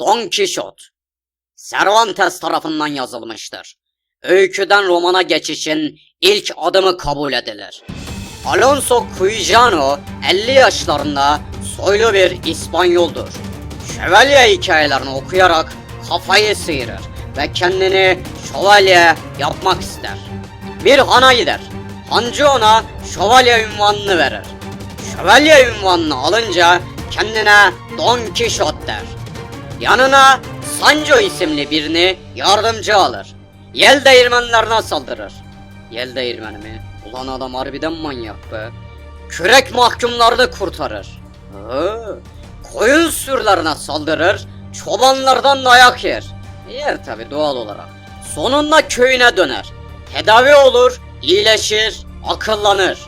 Don Kişot. Cervantes tarafından yazılmıştır. Öyküden romana geçişin ilk adımı kabul edilir. Alonso Cuijano 50 yaşlarında soylu bir İspanyoldur. Şövalye hikayelerini okuyarak kafayı sıyırır ve kendini şövalye yapmak ister. Bir hana gider. Hancı ona şövalye ünvanını verir. Şövalye ünvanını alınca kendine Don Kişot der. Yanına Sancho isimli birini yardımcı alır. Yel değirmenlerine saldırır. Yel değirmeni mi? Ulan adam harbiden manyak be. Kürek mahkumlarını kurtarır. Hı, koyun sürülerine saldırır, çobanlardan dayak yer. Yer tabi doğal olarak. Sonunda köyüne döner. Tedavi olur, iyileşir, akıllanır.